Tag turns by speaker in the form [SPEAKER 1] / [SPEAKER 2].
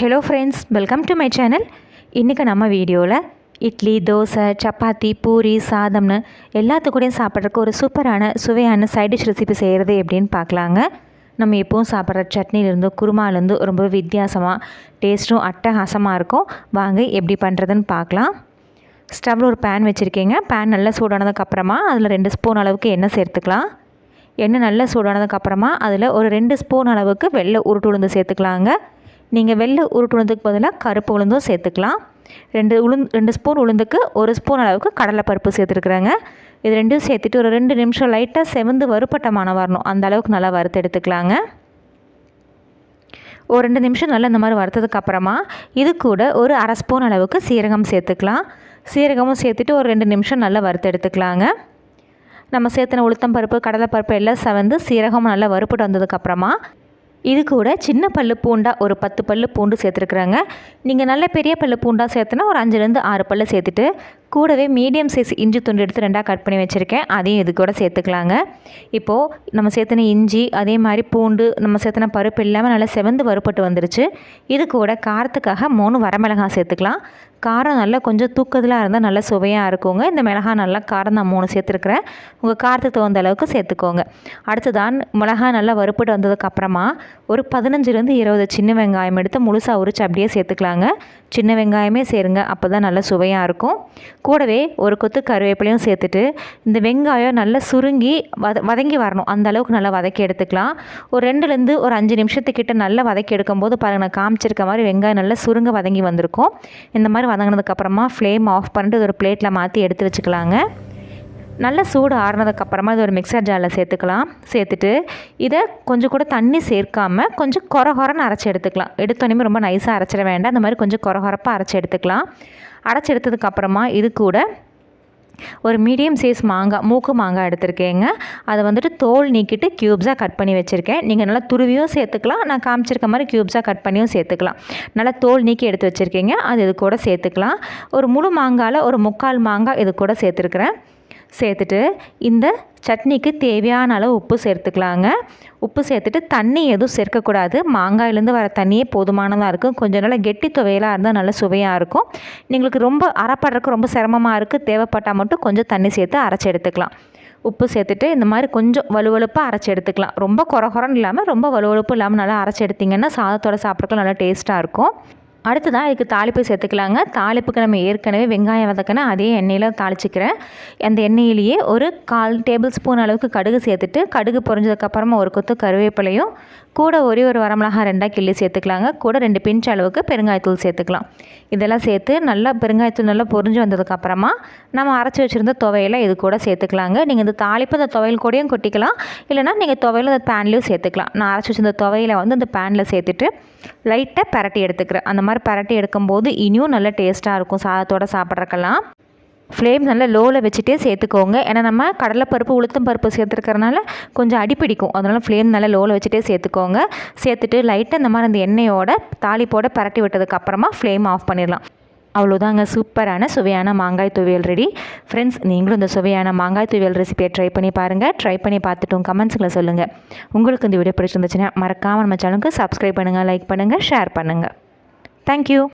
[SPEAKER 1] Hello friends welcome to my channel இன்றைக்கி நம்ம வீடியோவில் இட்லி தோசை சப்பாத்தி பூரி சாதம்னு எல்லாத்துக்கூடையும் சாப்பிட்றதுக்கு ஒரு சூப்பரான சுவையான சைட் டிஷ் ரெசிபி செய்கிறது எப்படின்னு பார்க்கலாங்க. நம்ம எப்பவும் சாப்பிட்ற சட்னிலேருந்து குருமாலேருந்து ரொம்ப வித்தியாசமாக டேஸ்ட்டும் அட்டகாசமாக இருக்கும். வாங்க எப்படி பண்ணுறதுன்னு பார்க்கலாம். ஸ்டவ்வில் ஒரு பேன் வச்சுருக்கீங்க. பேன் நல்லா சூடானதுக்கப்புறமா அதில் ரெண்டு ஸ்பூன் அளவுக்கு எண்ணெய் சேர்த்துக்கலாம். எண்ணெய் நல்லா சூடானதுக்கப்புறமா அதில் ஒரு ரெண்டு ஸ்பூன் அளவுக்கு வெள்ளை உருட்டு உளுந்து சேர்த்துக்கலாங்க. நீங்கள் வெள்ளை உருட்டு உளுந்துக்கு பதிலாக கருப்பு உளுந்தும் சேர்த்துக்கலாம். ரெண்டு உளுந்து ரெண்டு ஸ்பூன் உளுந்துக்கு ஒரு ஸ்பூன் அளவுக்கு கடலைப்பருப்பு சேர்த்துருக்குறாங்க. இது ரெண்டும் சேர்த்துட்டு ஒரு ரெண்டு நிமிஷம் லைட்டாக செவந்து வறுப்பட்டமான வரணும். அந்த அளவுக்கு நல்லா வறுத்து எடுத்துக்கலாங்க. ஒரு ரெண்டு நிமிஷம் நல்லா இந்த மாதிரி வறுத்ததுக்கு அப்புறமா இது கூட ஒரு அரை ஸ்பூன் அளவுக்கு சீரகம் சேர்த்துக்கலாம். சீரகமும் சேர்த்துட்டு ஒரு ரெண்டு நிமிஷம் நல்லா வறுத்து எடுத்துக்கலாங்க. நம்ம சேர்த்துன உளுத்தம் பருப்பு கடலைப்பருப்பு எல்லாம் செவந்து சீரகம் நல்லா வறுப்பட்டு வந்ததுக்கப்புறமா இது கூட சின்ன பல்லு பூண்டா ஒரு பத்து பல்லு பூண்டு சேர்த்துருக்குறாங்க. நீங்கள் நல்ல பெரிய பல்லு பூண்டா சேர்த்துனா ஒரு அஞ்சுலேருந்து ஆறு பல்லு சேர்த்துட்டு கூடவே மீடியம் சைஸ் இஞ்சி துண்டு எடுத்து ரெண்டாக கட் பண்ணி வச்சுருக்கேன். அதையும் இது கூட சேர்த்துக்கலாங்க. இப்போது நம்ம சேர்த்துன இஞ்சி அதே மாதிரி பூண்டு நம்ம சேர்த்துன பருப்பு இல்லாமல் நல்லா செவந்து வறுப்பட்டு வந்துருச்சு. இது கூட காரத்துக்காக மூணு வரமிளகாய் சேர்த்துக்கலாம். காரம் நல்லா கொஞ்சம் தூக்கதலாக இருந்தால் நல்லா சுவையாக இருக்குங்க. இந்த மிளகாய் நல்லா காரம் நான் மூணு சேர்த்துருக்குறேன். உங்கள் காரத்துக்கு தகுந்த அளவுக்கு சேர்த்துக்கோங்க. அடுத்ததான் மிளகாய் நல்லா வறுப்பட்டு வந்ததுக்கப்புறமா ஒரு பதினஞ்சுலேருந்து இருபது சின்ன வெங்காயம் எடுத்து முழுசாக உரிச்சு அப்படியே சேர்த்துக்கலாங்க. சின்ன வெங்காயமே சேருங்க. அப்போ தான் நல்லா சுவையாக இருக்கும். கூடவே ஒரு கொத்து கருவேப்பிலையும் சேர்த்துட்டு இந்த வெங்காயம் நல்லா சுருங்கி வத வதங்கி வரணும். அந்த அளவுக்கு நல்லா வதக்கி எடுத்துக்கலாம். ஒரு ரெண்டுலேருந்து ஒரு அஞ்சு நிமிஷத்துக்கிட்ட நல்லா வதக்கி எடுக்கும்போது பாருங்கள் நான் காமிச்சிருக்க மாதிரி வெங்காயம் நல்லா சுருங்க வதங்கி வந்திருக்கும். இந்த மாதிரி வதங்கினதுக்கப்புறமா ஃப்ளேம் ஆஃப் பண்ணிட்டு ஒரு பிளேட்டில் மாற்றி எடுத்து வச்சுக்கலாங்க. நல்ல சூடு ஆறுனதுக்கப்புறமா இது ஒரு மிக்சர் ஜாரில் சேர்த்துக்கலாம். சேர்த்துட்டு இதை கொஞ்சம் கூட தண்ணி சேர்க்காமல் கொஞ்சம் கொர கொரன்னு அரைச்சி எடுத்துக்கலாம். எடுத்தோன்னே ரொம்ப நைஸாக அரைச்சிட வேண்டாம். அந்த மாதிரி கொஞ்சம் கொர கொரப்பாக அரைச்சி எடுத்துக்கலாம். அரைச்சி எடுத்ததுக்கப்புறமா இது கூட ஒரு மீடியம் சைஸ் மாங்காய் மூக்கு மாங்காய் எடுத்திருக்கேங்க. அதை வந்துட்டு தோல் நீக்கிட்டு க்யூப்ஸாக கட் பண்ணி வச்சுருக்கேன். நீங்கள் நல்லா துருவியும் சேர்த்துக்கலாம். நான் காமிச்சிருக்க மாதிரி க்யூப்ஸாக கட் பண்ணியும் சேர்த்துக்கலாம். நல்லா தோல் நீக்கி எடுத்து வச்சுருக்கீங்க. அது இது கூட சேர்த்துக்கலாம். ஒரு முழு மாங்காயில் ஒரு முக்கால் மாங்காய் இது கூட சேர்த்துருக்குறேன். சேர்த்துட்டு இந்த சட்னிக்கு தேவையான அளவு உப்பு சேர்த்துக்கலாங்க. உப்பு சேர்த்துட்டு தண்ணி எதுவும் சேர்க்கக்கூடாது. மாங்காயிலேருந்து வர தண்ணியே போதுமானதாக இருக்கும். கொஞ்சம் நல்லா கெட்டி துவையலாக இருந்தால் நல்லா சுவையாக இருக்கும். நீங்களுக்கு ரொம்ப அரைப்படுறதுக்கு ரொம்ப சிரமமாக இருக்குது தேவைப்பட்டால் மட்டும் கொஞ்சம் தண்ணி சேர்த்து அரைச்சி எடுத்துக்கலாம். உப்பு சேர்த்துட்டு இந்த மாதிரி கொஞ்சம் வலுவலுப்பாக அரைச்சி எடுத்துக்கலாம். ரொம்ப குறகுறன்னு இல்லாமல் ரொம்ப வலுவழுப்பு இல்லாமல் நல்லா அரைச்சி எடுத்திங்கன்னா சாதத்தோட சாப்பிட்றதுக்கு நல்லா டேஸ்ட்டாக இருக்கும். அடுத்ததாக இதுக்கு தாளிப்பு சேர்த்துக்கலாங்க. தாளிப்புக்கு நம்ம ஏற்கனவே வெங்காயம் வதக்கினா அதே எண்ணெயில் தாளிச்சிக்கிறேன். அந்த எண்ணெயிலேயே ஒரு கால் டேபிள் ஸ்பூன் அளவுக்கு கடுகு சேர்த்துட்டு கடுகு பொறிஞ்சதுக்கப்புறமா ஒரு கொத்து கருவேப்பிலையும் கூட ஒரே ஒரு வரமிளகா ரெண்டாக கிள்ளி சேர்த்துக்கலாங்க. கூட ரெண்டு பிஞ்ச் அளவுக்கு பெருங்காயத்தூள் சேர்த்துக்கலாம். இதெல்லாம் சேர்த்து நல்லா பெருங்காயத்தூள் நல்லா பொறிஞ்சு வந்ததுக்கப்புறமா நம்ம அரைச்சி வச்சுருந்த துவையில் இது கூட சேர்த்துக்கலாங்க. நீங்கள் இந்த தாளிப்பு அந்த துவையல் கூடயும் கொட்டிக்கலாம். இல்லைனா நீங்கள் துவையில் அந்த பேன்லேயும் சேர்த்துக்கலாம். நான் அரைச்சி வச்சிருந்த துவையில் வந்து அந்த பேனில் சேர்த்துட்டு லைட்டாக பரட்டி எடுத்துக்கிறேன். அந்த மாதிரி பரட்டி எடுக்கும்போது இனியும் நல்ல டேஸ்ட்டாக இருக்கும் சாதத்தோடு சாப்பிட்றக்கெல்லாம். ஃப்ளேம் நல்லா லோவில் வச்சுட்டே சேர்த்துக்கோங்க. ஏன்னா நம்ம கடலைப்பருப்பு உளுத்தம் பருப்பு சேர்த்துருக்கறனால கொஞ்சம் அடிப்பிடிக்கும் அதனால் ஃப்ளேம் நல்லா லோவில் வச்சுட்டே சேர்த்துக்கோங்க. சேர்த்துட்டு லைட்டாக இந்த மாதிரி அந்த எண்ணெயோட தாளிப்போட பரட்டி விட்டதுக்கப்புறமா ஃப்ளேம் ஆஃப் பண்ணிடலாம். அவ்வளோதாங்க சூப்பரான சுவையான மாங்காய் துவையல் ரெடி. ஃப்ரெண்ட்ஸ் நீங்களும் இந்த சுவையான மாங்காய் துவையல் ரெசிபியை ட்ரை பண்ணி பாருங்கள் ட்ரை பண்ணி பார்த்துட்டும் கமெண்ட்ஸில் சொல்லுங்கள் உங்களுக்கு இந்த வீடியோ பிடிச்சிருந்துச்சுன்னா மறக்காமல் நம்ம சேனலுக்கு சப்ஸ்கிரைப் பண்ணுங்கள் லைக் பண்ணுங்கள் ஷேர் பண்ணுங்கள் ಥ್ಯಾಂಕ್ ಯು